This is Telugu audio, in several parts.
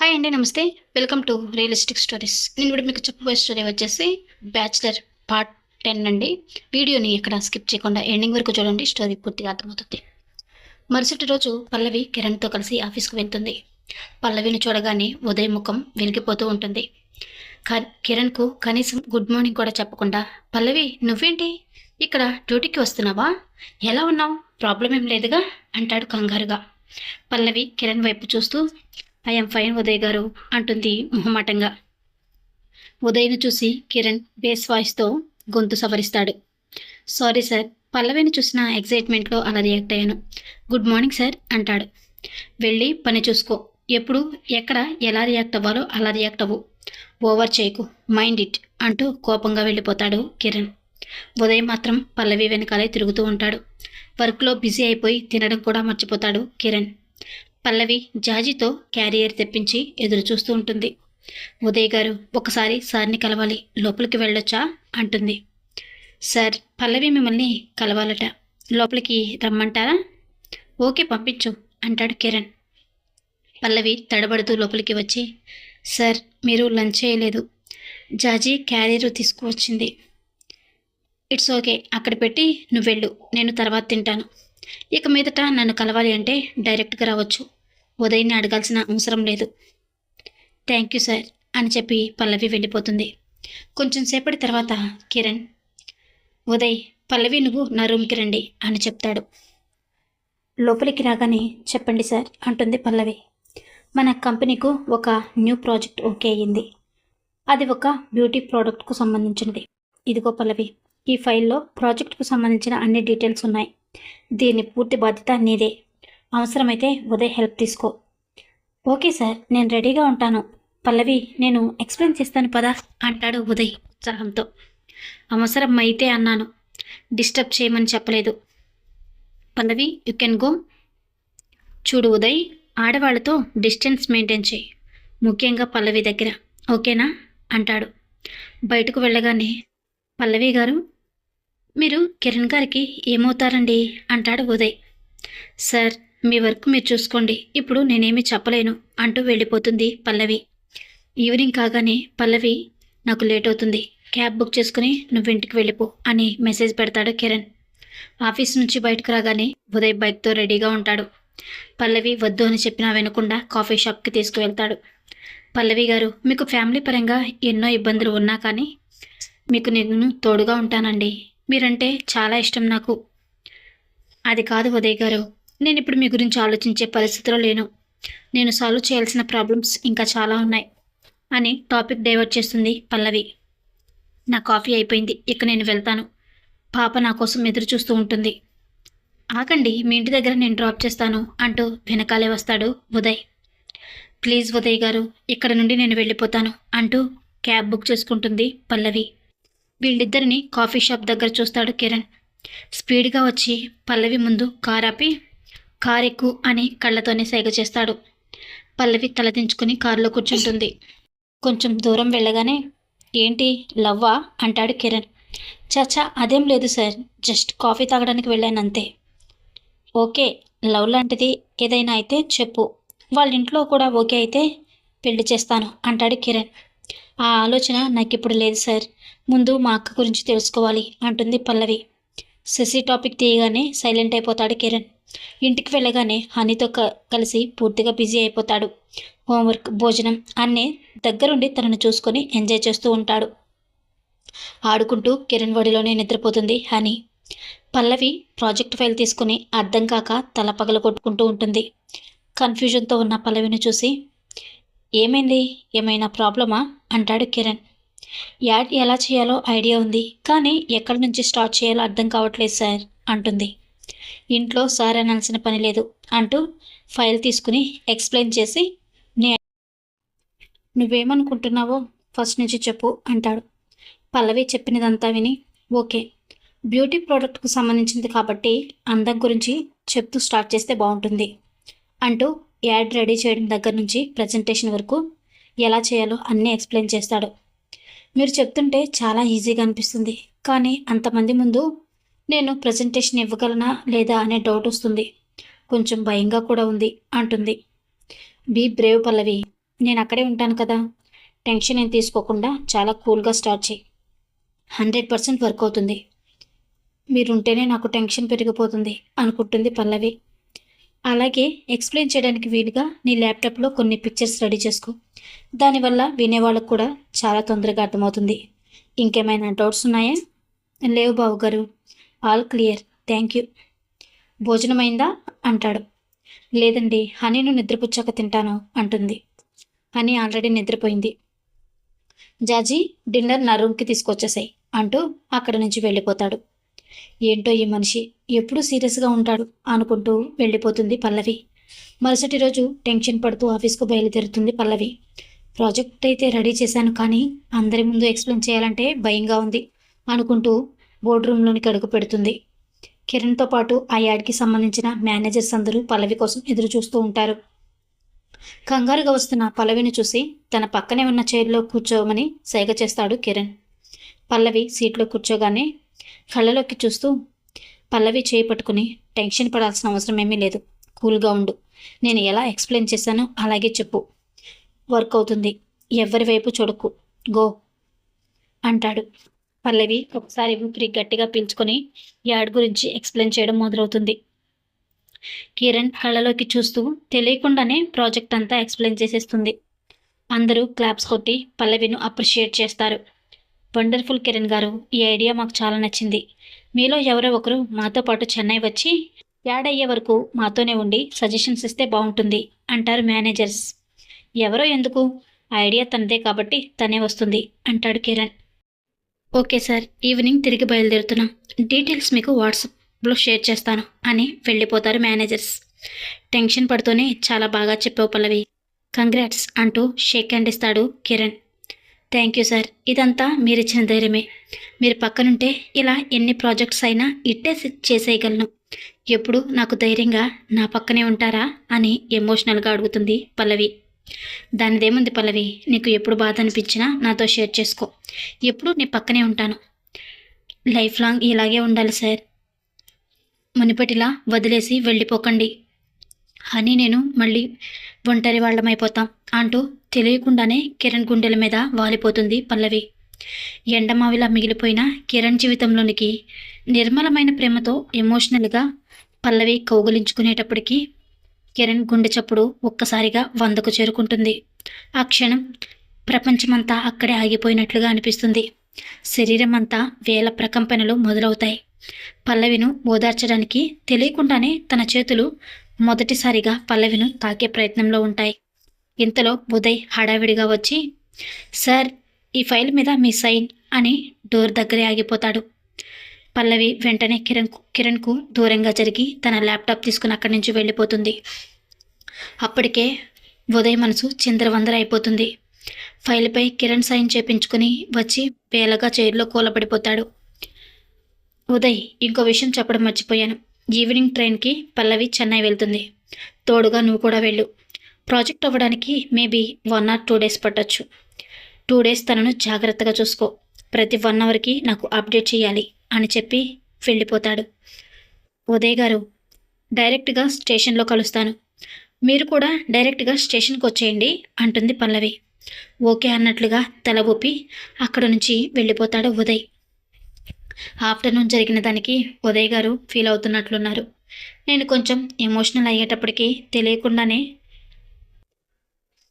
హాయ్ అండి నమస్తే. Welcome to realistic stories. నేను ఇప్పుడు మీకు చెప్పబోయే స్టోరీ వచ్చేసి బ్యాచిలర్ పార్ట్ టెన్ అండి. వీడియోని ఇక్కడ స్కిప్ చేయకుండా ఎండింగ్ వరకు చూడండి స్టోరీ పూర్తిగా అర్థమవుతుంది. మరుసటి రోజు పల్లవి కిరణ్తో కలిసి ఆఫీస్కు వెళ్తుంది. పల్లవిని చూడగానే ఉదయం ముఖం వెలిగిపోతూ ఉంటుంది. క- కిరణ్కు కనీసం గుడ్ మార్నింగ్ కూడా చెప్పకుండా పల్లవి నువ్వేంటి? ఇక్కడ డ్యూటీకి వస్తున్నావా? ఎలా ఉన్నావు? ప్రాబ్లం ఏం లేదుగా? అంటాడు కంగారుగా. పల్లవి కిరణ్ వైపు చూస్తూ ఐఎమ్ ఫైన్ ఉదయ్ గారు అంటుంది మొహమాటంగా. ఉదయ్ను చూసి కిరణ్ బేస్ వాయిస్తో గొంతు సవరిస్తాడు. సారీ సార్ పల్లవిని చూసిన ఎగ్జైట్మెంట్లో అలా రియాక్ట్ అయ్యాను. గుడ్ మార్నింగ్ సార్ అంటాడు. వెళ్ళి పని చూసుకో. ఎప్పుడు ఎక్కడ ఎలా రియాక్ట్ అవ్వాలో అలా రియాక్ట్ అవ్వు. ఓవర్ చేయకు. మైండ్ ఇట్ అంటూ కోపంగా వెళ్ళిపోతాడు కిరణ్. ఉదయ్ మాత్రం పల్లవి వెనకాలే తిరుగుతూ ఉంటాడు. వర్క్లో బిజీ అయిపోయి తినడం కూడా మర్చిపోతాడు కిరణ్. పల్లవి జాజీతో క్యారియర్ తెప్పించి ఎదురు చూస్తూ ఉంటుంది. ఉదయ్ గారు ఒకసారి సార్ని కలవాలి. లోపలికి వెళ్ళొచ్చా? అంటుంది. సార్ పల్లవి మిమ్మల్ని కలవాలట. లోపలికి రమ్మంటారా? ఓకే పంపించు అంటాడు కిరణ్. పల్లవి తడబడుతూ లోపలికి వచ్చి సార్ మీరు లంచ్ చేయలేదు. జాజీ క్యారీరు తీసుకువచ్చింది. ఇట్స్ ఓకే అక్కడ పెట్టి నువ్వు వెళ్ళు నేను తర్వాత తింటాను. ఇక మీదట నన్ను కలవాలి అంటే డైరెక్ట్గా రావచ్చు. ఉదయ్ని అడగాల్సిన అవసరం లేదు. థ్యాంక్ యూ సార్ అని చెప్పి పల్లవి వెళ్ళిపోతుంది. కొంచెం సేపటి తర్వాత కిరణ్ ఉదయ్ పల్లవి నువ్వు నా రూమ్కి రండి అని చెప్తాడు. లోపలికి రాగానే చెప్పండి సార్ అంటుంది పల్లవి. మన కంపెనీకు ఒక న్యూ ప్రాజెక్ట్ ఓకే అయ్యింది. అది ఒక బ్యూటీ ప్రోడక్ట్కు సంబంధించినది. ఇదిగో పల్లవి ఈ ఫైల్లో ప్రాజెక్టుకు సంబంధించిన అన్ని డీటెయిల్స్ ఉన్నాయి. దీని పూర్తి బాధ్యత నీదే. అవసరమైతే ఉదయ్ హెల్ప్ తీసుకో. ఓకే సార్ నేను రెడీగా ఉంటాను. పల్లవి నేను ఎక్స్ప్లెయిన్ చేస్తాను పదా అంటాడు ఉదయ్ ఉత్సాహంతో. అవసరం అయితే అన్నాను. డిస్టర్బ్ చేయమని చెప్పలేదు. Pallavi you can go. చూడు ఉదయ్ ఆడవాళ్ళతో డిస్టెన్స్ మెయింటైన్ చేయి. ముఖ్యంగా పల్లవి దగ్గర ఓకేనా? అంటాడు. బయటకు వెళ్ళగానే పల్లవి గారు మీరు కిరణ్ గారికి ఏమవుతారండి? అంటాడు ఉదయ్. సార్ మీ వర్క్ మీరు చూసుకోండి. ఇప్పుడు నేనేమి చెప్పలేను అంటూ వెళ్ళిపోతుంది పల్లవి. ఈవినింగ్ కాగానే పల్లవి నాకు లేట్ అవుతుంది. క్యాబ్ బుక్ చేసుకుని నువ్వు ఇంటికి వెళ్ళిపో అని మెసేజ్ పెడతాడు కిరణ్. ఆఫీస్ నుంచి బయటకు రాగానే ఉదయ్ బైక్తో రెడీగా ఉంటాడు. పల్లవి వద్దు అని చెప్పినా వినకుండా కాఫీ షాప్కి తీసుకువెళ్తాడు. పల్లవి గారు మీకు ఫ్యామిలీ పరంగా ఎన్నో ఇబ్బందులు ఉన్నా కానీ మీకు నేను తోడుగా ఉంటానండి. మీరంటే చాలా ఇష్టం నాకు. అది కాదు ఉదయ్ గారు నేను ఇప్పుడు మీ గురించి ఆలోచించే పరిస్థితిలో లేను. నేను సాల్వ్ చేయాల్సిన ప్రాబ్లమ్స్ ఇంకా చాలా ఉన్నాయి. అని టాపిక్ డైవర్ట్ చేస్తుంది పల్లవి. నా కాఫీ అయిపోయింది. ఇక నేను వెళ్తాను. పాప నా కోసం ఎదురు చూస్తూ ఉంటుంది. ఆగండి మీ ఇంటి దగ్గర నేను డ్రాప్ చేస్తాను అంటూ వెనకాలే వస్తాడు ఉదయ్. ప్లీజ్ ఉదయ్ గారు ఇక్కడ నుండి నేను వెళ్ళిపోతాను అంటూ క్యాబ్ బుక్ చేసుకుంటుంది పల్లవి. వీళ్ళిద్దరిని కాఫీ షాప్ దగ్గర చూస్తాడు కిరణ్. స్పీడ్గా వచ్చి పల్లవి ముందు కార్ కారెక్కు అని కళ్ళతోనే సైగ చేస్తాడు. పల్లవి తలదించుకుని కారులో కూర్చుంటుంది. కొంచెం దూరం వెళ్ళగానే ఏంటి లవ్వా? అంటాడు కిరణ్. చాచా అదేం లేదు సార్. జస్ట్ కాఫీ తాగడానికి వెళ్ళాను అంతే ఓకే లవ్ లాంటిది ఏదైనా అయితే చెప్పు. వాళ్ళ ఇంట్లో కూడా ఓకే అయితే పెళ్ళి చేస్తాను అంటాడు కిరణ్. ఆ ఆలోచన నాకు ఇప్పుడు లేదు సార్. ముందు మా అక్క గురించి తెలుసుకోవాలి అంటుంది పల్లవి. శశి టాపిక్ తీయగానే సైలెంట్ అయిపోతాడు కిరణ్. ఇంటికి వెళ్ళగానే హనీతో క- కలిసి పూర్తిగా బిజీ అయిపోతాడు. హోంవర్క్ భోజనం అన్నీ దగ్గరుండి తనను చూసుకొని ఎంజాయ్ చేస్తూ ఉంటాడు. ఆడుకుంటూ కిరణ్ వడిలోనే నిద్రపోతుంది హనీ. పల్లవి ప్రాజెక్ట్ ఫైల్ తీసుకుని అర్థం కాక తల పగల కొట్టుకుంటూ ఉంటుంది. కన్ఫ్యూజన్తో ఉన్న పల్లవిని చూసి ఏమైంది? ఏమైనా ప్రాబ్లమా? అంటాడు కిరణ్. యాడ్ ఎలా చేయాలో ఐడియా ఉంది కానీ ఎక్కడి నుంచి స్టార్ట్ చేయాలో అర్థం కావట్లేదు సార్ అంటుంది. ఇంట్లో సార్ అనాల్సిన పని లేదు అంటూ ఫైల్ తీసుకుని ఎక్స్ప్లెయిన్ చేసి నీ నువ్వేమనుకుంటున్నావో ఫస్ట్ నుంచి చెప్పు అంటాడు. పల్లవి చెప్పినదంతా విని ఓకే బ్యూటీ ప్రోడక్ట్కు సంబంధించింది కాబట్టి అందం గురించి చెప్తూ స్టార్ట్ చేస్తే బాగుంటుంది అంటూ యాడ్ రెడీ చేయడం దగ్గర నుంచి ప్రజెంటేషన్ వరకు ఎలా చేయాలో అన్నీ ఎక్స్ప్లెయిన్ చేస్తాడు. మీరు చెప్తుంటే చాలా ఈజీగా అనిపిస్తుంది కానీ అంతమంది ముందు నేను ప్రజెంటేషన్ ఇవ్వగలనా లేదా అనే డౌట్ వస్తుంది. కొంచెం భయంగా కూడా ఉంది అంటుంది. బీ బ్రేవ్ పల్లవి నేను అక్కడే ఉంటాను కదా. టెన్షన్ ఏం తీసుకోకుండా చాలా కూల్గా స్టార్ట్ చేయి. హండ్రెడ్ పర్సెంట్ వర్క్ అవుతుంది. మీరుంటేనే నాకు టెన్షన్ పెరిగిపోతుంది అనుకుంటుంది పల్లవి. అలాగే ఎక్స్ప్లెయిన్ చేయడానికి వీలుగా నీ ల్యాప్టాప్లో కొన్ని పిక్చర్స్ రెడీ చేసుకో. దానివల్ల వినేవాళ్ళకు కూడా చాలా తొందరగా అర్థమవుతుంది. ఇంకేమైనా డౌట్స్ ఉన్నాయా? లేవు బాబు గారు ఆల్ క్లియర్. Thank you. భోజనమైందా? అంటాడు. లేదండి హనీను నిద్రపుచ్చాక తింటాను అంటుంది. హనీ ఆల్రెడీ నిద్రపోయింది. జాజీ డిన్నర్ నా రూమ్కి తీసుకొచ్చేసాయి అంటూ అక్కడి నుంచి వెళ్ళిపోతాడు. ఏంటో ఈ మనిషి ఎప్పుడూ సీరియస్గా ఉంటాడు అనుకుంటూ వెళ్ళిపోతుంది పల్లవి. మరుసటి రోజు టెన్షన్ పడుతూ ఆఫీస్కు బయలుదేరుతుంది పల్లవి. ప్రాజెక్ట్ అయితే రెడీ చేశాను కానీ అందరి ముందు ఎక్స్ప్లెయిన్ చేయాలంటే భయంగా ఉంది అనుకుంటూ బోర్డు రూమ్లోనికి అడుగు పెడుతుంది. కిరణ్తో పాటు ఆ యాడ్కి సంబంధించిన మేనేజర్స్ అందరూ పల్లవి కోసం ఎదురు చూస్తూ ఉంటారు. కంగారుగా వస్తున్న పల్లవిని చూసి తన పక్కనే ఉన్న చైర్లో కూర్చోమని సైగ చేస్తాడు కిరణ్. పల్లవి సీట్లో కూర్చోగానే కళ్ళలోకి చూస్తూ పల్లవి చేయి పట్టుకుని టెన్షన్ పడాల్సిన అవసరం ఏమీ లేదు. కూల్గా ఉండు. నేను ఎలా ఎక్స్ప్లెయిన్ చేశానో అలాగే చెప్పు. వర్క్ అవుతుంది. ఎవరి వైపు చూడకు. గో అంటాడు. పల్లవి ఒకసారి ఊపిరి గట్టిగా పీల్చుకొని యాడ్ గురించి ఎక్స్ప్లెయిన్ చేయడం మొదలవుతుంది. కిరణ్ కళ్ళలోకి చూస్తూ తెలియకుండానే ప్రాజెక్ట్ అంతా ఎక్స్ప్లెయిన్ చేసేస్తుంది. అందరూ క్లాప్స్ కొట్టి పల్లవిను అప్రిషియేట్ చేస్తారు. వండర్ఫుల్ కిరణ్ గారు ఈ ఐడియా మాకు చాలా నచ్చింది. మీలో ఎవరో ఒకరు మాతో పాటు చెన్నై వచ్చి యాడ్ అయ్యే వరకు మాతోనే ఉండి సజెషన్స్ ఇస్తే బాగుంటుంది అంటారు మేనేజర్స్. ఎవరో ఎందుకు? ఆ ఐడియా తనదే కాబట్టి తనే వస్తుంది అంటాడు కిరణ్. ఓకే సార్ ఈవినింగ్ తిరిగి బయలుదేరుతున్నాం. డీటెయిల్స్ మీకు వాట్సాప్లో షేర్ చేస్తాను అని వెళ్ళిపోతారు మేనేజర్స్. టెన్షన్ పడుతూనే చాలా బాగా చెప్పావు పల్లవి. కంగ్రాట్స్ అంటూ షేక్ హ్యాండ్ ఇస్తాడు కిరణ్. థ్యాంక్ యూ సార్ ఇదంతా మీరిచ్చిన ధైర్యమే. మీరు పక్కనుంటే ఇలా ఎన్ని ప్రాజెక్ట్స్ అయినా ఇట్టే చేసేయగలను. ఎప్పుడు నాకు ధైర్యంగా నా పక్కనే ఉంటారా అని ఎమోషనల్గా అడుగుతుంది పల్లవి. దానిదేముంది పల్లవి? నీకు ఎప్పుడు బాధ అనిపించినా నాతో షేర్ చేసుకో. ఎప్పుడు నీ పక్కనే ఉంటాను. లైఫ్ లాంగ్ ఇలాగే ఉండాలి సార్. మునిపటిలా వదిలేసి వెళ్ళిపోకండి. అని నేను మళ్ళీ ఒంటరి వాళ్ళమైపోతాం అంటూ తెలియకుండానే కిరణ్ గుండెల మీద వాలిపోతుంది పల్లవి. ఎండమావిలా మిగిలిపోయిన కిరణ్ జీవితంలోనికి నిర్మలమైన ప్రేమతో ఎమోషనల్గా పల్లవి కౌగులించుకునేటప్పటికీ కిరణ్ గుండె చప్పుడు ఒక్కసారిగా వందకు చేరుకుంటుంది. ఆ క్షణం ప్రపంచమంతా అక్కడే ఆగిపోయినట్లుగా అనిపిస్తుంది. శరీరం అంతా వేల ప్రకంపనలు మొదలవుతాయి. పల్లవిను ఓదార్చడానికి తెలియకుండానే తన చేతులు మొదటిసారిగా పల్లవిను తాకే ప్రయత్నంలో ఉంటాయి. ఇంతలో ఉదయ్ హడావిడిగా వచ్చి సార్ ఈ ఫైల్ మీద మీ సైన్ అని డోర్ దగ్గరే ఆగిపోతాడు. పల్లవి వెంటనే కిరణ్ కిరణ్కు దూరంగా జరిగి తన ల్యాప్టాప్ తీసుకుని అక్కడి నుంచి వెళ్ళిపోతుంది. అప్పటికే ఉదయ్ మనసు చిందరవందర అయిపోతుంది. ఫైల్పై కిరణ్ సైన్ చేపించుకుని వచ్చి పేలగా చైర్లో కూలబడిపోతాడు. ఉదయ్ ఇంకో విషయం చెప్పడం మర్చిపోయాను. ఈవినింగ్ ట్రైన్కి పల్లవి చెన్నై వెళ్తుంది. తోడుగా నువ్వు కూడా వెళ్ళు. ప్రాజెక్ట్ అవ్వడానికి maybe one or two days పట్టొచ్చు. టూ డేస్ తనను జాగ్రత్తగా చూసుకో. ప్రతి వన్ అవర్కి నాకు అప్డేట్ చేయాలి అని చెప్పి వెళ్ళిపోతాడు. ఉదయ్ గారు డైరెక్ట్గా స్టేషన్లో కలుస్తాను. మీరు కూడా డైరెక్ట్గా స్టేషన్కి వచ్చేయండి అంటుంది పల్లవి. ఓకే అన్నట్లుగా తల ఊపి అక్కడ నుంచి వెళ్ళిపోతాడు ఉదయ్. ఆఫ్టర్నూన్ జరిగిన దానికి ఉదయ్ గారు ఫీల్ అవుతున్నట్లున్నారు. నేను కొంచెం ఎమోషనల్ అయ్యేటప్పటికీ తెలియకుండానే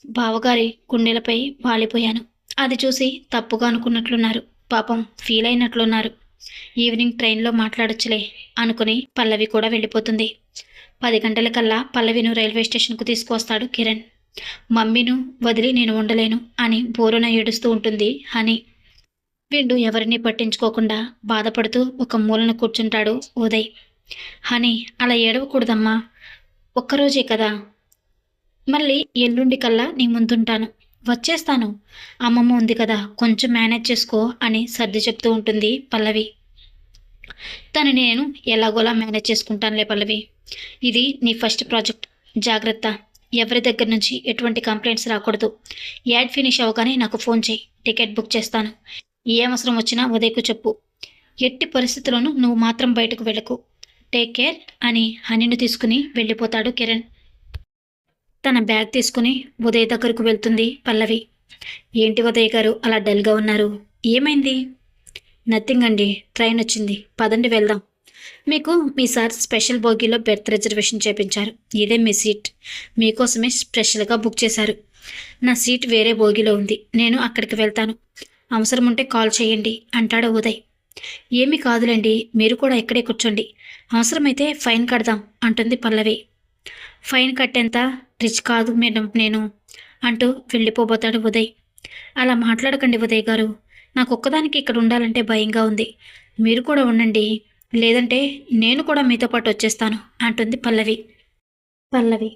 బావగారి గుండెలపై వాలిపోయాను. అది చూసి తప్పుగా అనుకున్నట్లున్నారు. పాపం ఫీల్ అయినట్లున్నారు. ఈవినింగ్ ట్రైన్లో మాట్లాడొచ్చులే అనుకుని పల్లవి కూడా వెళ్ళిపోతుంది. పది గంటలకల్లా పల్లవిను రైల్వే స్టేషన్కు తీసుకువస్తాడు కిరణ్. మమ్మీను వదిలి నేను ఉండలేను అని బోరున ఏడుస్తూ ఉంటుంది హనీ. వీళ్ళు ఎవరిని పట్టించుకోకుండా బాధపడుతూ ఒక మూలన కూర్చుంటాడు ఉదయ్. హనీ అలా ఏడవకూడదమ్మా. ఒక్కరోజే కదా. మళ్ళీ ఎల్లుండి కల్లా నీ ముందుంటాను. వచ్చేస్తాను. అమ్మమ్మ ఉంది కదా కొంచెం మేనేజ్ చేసుకో అని సర్ది చెప్తూ ఉంటుంది పల్లవి. తను నేను ఎలాగోలా మేనేజ్ చేసుకుంటానులే పల్లవి. ఇది నీ ఫస్ట్ ప్రాజెక్ట్. జాగ్రత్త. ఎవరి దగ్గర నుంచి ఎటువంటి కంప్లైంట్స్ రాకూడదు. యాడ్ ఫినిష్ అవ్వగానే నాకు ఫోన్ చేయి. టికెట్ బుక్ చేస్తాను. ఏ అవసరం వచ్చినా ఉదయకు చెప్పు. ఎట్టి పరిస్థితుల్లోనూ నువ్వు మాత్రం బయటకు వెళ్ళకు. టేక్ కేర్ అని హనీను తీసుకుని వెళ్ళిపోతాడు కిరణ్. తన బ్యాగ్ తీసుకుని ఉదయ్ దగ్గరకు వెళ్తుంది పల్లవి. ఏంటి ఉదయ్ గారు అలా డల్గా ఉన్నారు? ఏమైంది? నథింగ్ అండి ట్రైన్ వచ్చింది. పదండి వెళ్దాం. మీకు మీ సార్ స్పెషల్ బోగీలో బెర్త్ రిజర్వేషన్ చేపించారు. ఇదే మీ సీట్. మీకోసమే స్పెషల్గా బుక్ చేశారు. నా సీట్ వేరే బోగీలో ఉంది. నేను అక్కడికి వెళ్తాను. అవసరం ఉంటే కాల్ చేయండి అంటాడు ఉదయ్. ఏమీ కాదులేండి మీరు కూడా ఇక్కడే కూర్చోండి. అవసరమైతే ఫైన్ కడదాం అంటుంది పల్లవి. ఫైన్ కట్టేంత రిచ్ కాదు మేడం నేను అంటూ వెళ్ళిపోబోతాడు ఉదయ్. అలా మాట్లాడకండి ఉదయ్ గారు. నాకు ఒక్కదానికి ఇక్కడ ఉండాలంటే భయంగా ఉంది. మీరు కూడా ఉండండి. లేదంటే నేను కూడా మీతో పాటు వచ్చేస్తాను అంటుంది పల్లవి. పల్లవి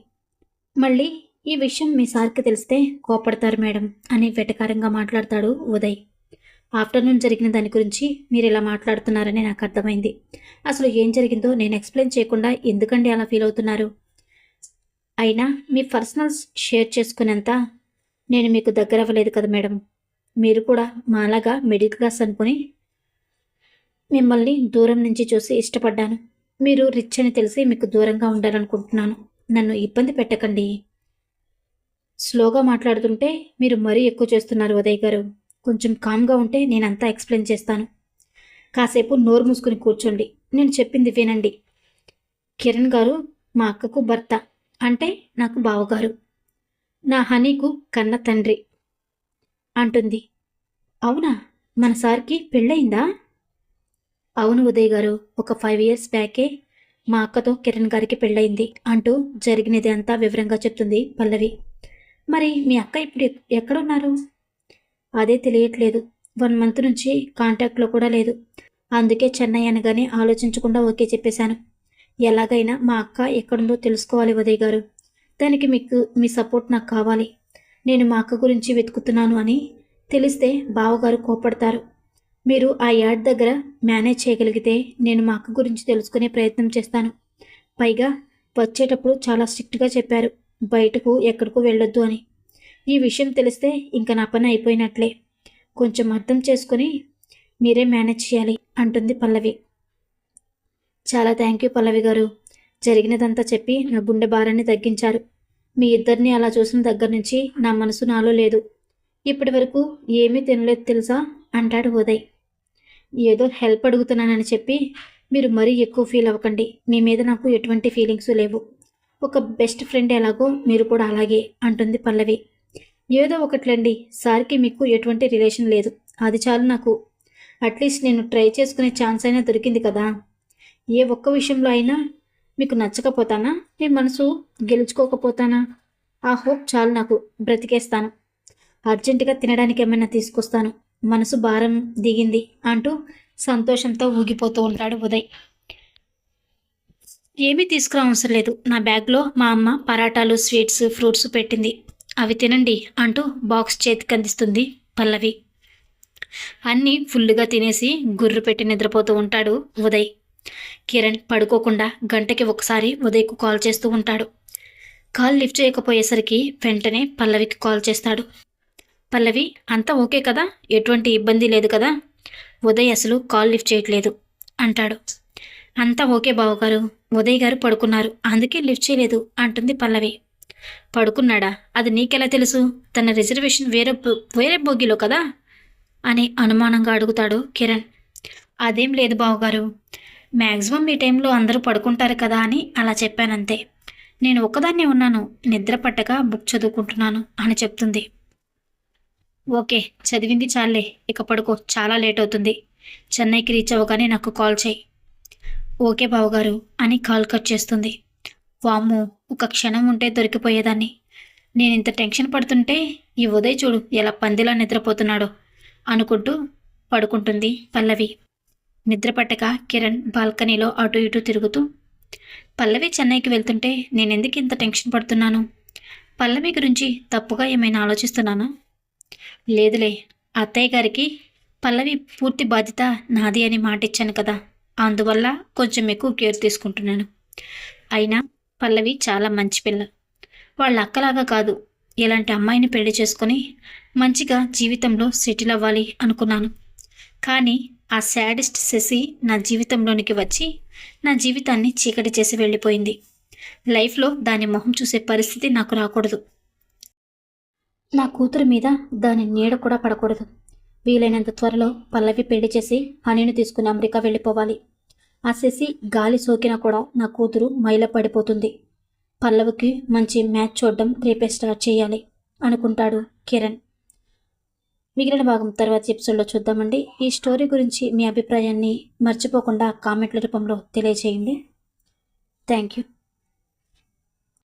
మళ్ళీ ఈ విషయం మీ సార్కి తెలిస్తే కోపడతారు మేడం అని వెటకారంగా మాట్లాడతాడు ఉదయ్. ఆఫ్టర్నూన్ జరిగిన దాని గురించి మీరు ఇలా మాట్లాడుతున్నారని నాకు అర్థమైంది. అసలు ఏం జరిగిందో నేను ఎక్స్ప్లెయిన్ చేయకుండా ఎందుకండి అలా ఫీల్ అవుతున్నారు? అయినా మీ పర్సనల్స్ షేర్ చేసుకునేంత నేను మీకు దగ్గర అవ్వలేదు కదా మేడం. మీరు కూడా మాలాగా మిడిల్ క్లాస్ అనుకుని మిమ్మల్ని దూరం నుంచి చూసి ఇష్టపడ్డాను. మీరు రిచ్ అని తెలిసి మీకు దూరంగా ఉండాలనుకుంటున్నాను. నన్ను ఇబ్బంది పెట్టకండి. స్లోగా మాట్లాడుతుంటే మీరు మరీ ఎక్కువ చేస్తున్నారు ఉదయ్ గారు. కొంచెం కామ్గా ఉంటే నేనంతా ఎక్స్ప్లెయిన్ చేస్తాను. కాసేపు నోరు మూసుకుని కూర్చోండి. నేను చెప్పింది వినండి. కిరణ్ గారు మా అక్కకు భర్త. అంటే నాకు బావగారు. నా హనీకు కన్న తండ్రి అంటుంది. అవునా? మన సార్కి పెళ్ళయిందా? అవును ఉదయ్ గారు ఒక ఫైవ్ ఇయర్స్ బ్యాకే మా అక్కతో కిరణ్ గారికి పెళ్ళయింది అంటూ జరిగినది అంతా వివరంగా చెప్తుంది పల్లవి. మరి మీ అక్క ఇప్పుడు ఎక్- ఎక్కడున్నారు? అదే తెలియట్లేదు. వన్ మంత్ నుంచి కాంటాక్ట్లో కూడా లేదు. అందుకే చెన్నై అనగానే ఆలోచించకుండా ఓకే చెప్పేశాను. ఎలాగైనా మా అక్క ఎక్కడుందో తెలుసుకోవాలి ఉదయ్ గారు. దానికి మీకు మీ సపోర్ట్ నాకు కావాలి. నేను మా అక్క గురించి వెతుకుతున్నాను అని తెలిస్తే బావగారు కోపడతారు. మీరు ఆ యాడ్ దగ్గర మేనేజ్ చేయగలిగితే నేను మా అక్క గురించి తెలుసుకునే ప్రయత్నం చేస్తాను. పైగా వచ్చేటప్పుడు చాలా స్ట్రిక్ట్గా చెప్పారు. బయటకు ఎక్కడికో వెళ్ళొద్దు అని. ఈ విషయం తెలిస్తే ఇంకా నా పని అయిపోయినట్లే. కొంచెం అర్థం చేసుకొని మీరే మేనేజ్ చేయాలి అంటుంది పల్లవి. చాలా థ్యాంక్ యూ పల్లవి గారు. జరిగినదంతా చెప్పి నా గుండె భారాన్ని తగ్గించారు. మీ ఇద్దరిని అలా చూసిన దగ్గర నుంచి నా మనసు నాలో లేదు. ఇప్పటి వరకు ఏమీ తినలేదు తెలుసా? అంటాడు ఉదయ్. ఏదో హెల్ప్ అడుగుతున్నానని చెప్పి మీరు మరీ ఎక్కువ ఫీల్ అవ్వకండి. మీ మీద నాకు ఎటువంటి ఫీలింగ్స్ లేవు. ఒక బెస్ట్ ఫ్రెండ్ ఎలాగో మీరు కూడా అలాగే అంటుంది పల్లవి. ఏదో ఒకట్లండి. సార్కి మీకు ఎటువంటి రిలేషన్ లేదు. అది చాలు నాకు. అట్లీస్ట్ నేను ట్రై చేసుకునే ఛాన్స్ అయినా దొరికింది కదా. ఏ ఒక్క విషయంలో అయినా మీకు నచ్చకపోతానా? మీ మనసు గెలుచుకోకపోతానా? ఆ హోప్ చాలు నాకు బ్రతికేస్తాను. అర్జెంటుగా తినడానికి ఏమైనా తీసుకొస్తాను. మనసు భారం దిగింది అంటూ సంతోషంతో ఊగిపోతూ ఉంటాడు ఉదయ్. ఏమీ తీసుకురావసరం లేదు. నా బ్యాగ్లో మా అమ్మ పరాటాలు స్వీట్స్ ఫ్రూట్స్ పెట్టింది. అవి తినండి అంటూ బాక్స్ చేతికి అందిస్తుంది పల్లవి. అన్నీ ఫుల్లుగా తినేసి గుర్రు పెట్టి నిద్రపోతూ ఉంటాడు ఉదయ్. కిరణ్ పడుకోకుండా గంటకి ఒకసారి ఉదయ్కు కాల్ చేస్తూ ఉంటాడు. కాల్ లిఫ్ట్ చేయకపోయేసరికి వెంటనే పల్లవికి కాల్ చేస్తాడు. పల్లవి అంతా ఓకే కదా? ఎటువంటి ఇబ్బంది లేదు కదా? ఉదయ్ అసలు కాల్ లిఫ్ట్ చేయట్లేదు అంటాడు. అంతా ఓకే బావగారు ఉదయ్ గారు పడుకున్నారు అందుకే లిఫ్ట్ చేయలేదు అంటుంది పల్లవి. పడుకున్నాడా? అది నీకెలా తెలుసు? తన రిజర్వేషన్ వేరే వేరే బోగిలో కదా? అని అనుమానంగా అడుగుతాడు కిరణ్. అదేం లేదు బావగారు మ్యాక్సిమం ఈ టైంలో అందరూ పడుకుంటారు కదా అని అలా చెప్పానంతే. నేను ఒక్కదాన్నే ఉన్నాను నిద్ర పట్టక బుక్ చదువుకుంటున్నాను అని చెప్తుంది. ఓకే చదివింది చాలే ఇక పడుకో చాలా లేట్ అవుతుంది. చెన్నైకి రీచ్ అవ్వగానే నాకు కాల్ చేయి. ఓకే బావగారు అని కాల్ కట్ చేస్తుంది. వామ్ము ఒక క్షణం ఉంటే దొరికిపోయేదాన్ని. నేను ఇంత టెన్షన్ పడుతుంటే ఈ ఉదయ్ చూడు ఎలా పందిలా నిద్రపోతున్నాడో అనుకుంటూ పడుకుంటుంది పల్లవి. నిద్రపట్టక కిరణ్ బాల్కనీలో అటు ఇటు తిరుగుతూ పల్లవి చెన్నైకి వెళ్తుంటే నేను ఎందుకు ఇంత టెన్షన్ పడుతున్నాను? పల్లవి గురించి తప్పుగా ఏమైనా ఆలోచిస్తున్నానా? లేదులే అత్తయ్య గారికి పల్లవి పూర్తి బాధ్యత నాది అని మాట ఇచ్చాను కదా అందువల్ల కొంచెం ఎక్కువ కేర్ తీసుకుంటున్నాను. అయినా పల్లవి చాలా మంచి పిల్ల. వాళ్ళ అక్కలాగా కాదు ఇలాంటి అమ్మాయిని పెళ్ళి చేసుకొని మంచిగా జీవితంలో సెటిల్ అవ్వాలి అనుకున్నాను. కానీ ఆ శాడిస్ట్ శశి నా జీవితంలోనికి వచ్చి నా జీవితాన్ని చీకటి చేసి వెళ్ళిపోయింది. లైఫ్లో దాని మొహం చూసే పరిస్థితి నాకు రాకూడదు. నా కూతురు మీద దాని నీడ కూడా పడకూడదు. వీలైనంత త్వరలో పల్లవి పెళ్ళి చేసి హనీని తీసుకుని అమెరికా వెళ్ళిపోవాలి. ఆ శశి గాలి సోకినా కూడా నా కూతురు మైల పడిపోతుంది. పల్లవికి మంచి మ్యాచ్ చూడడం రేపే స్టార్ట్ చేయాలి అనుకుంటాడు కిరణ్. మిగిలిన భాగం తర్వాత ఎపిసోడ్లో చూద్దామండి. ఈ స్టోరీ గురించి మీ అభిప్రాయాన్ని మర్చిపోకుండా కామెంట్ల రూపంలో తెలియజేయండి థ్యాంక్ యూ.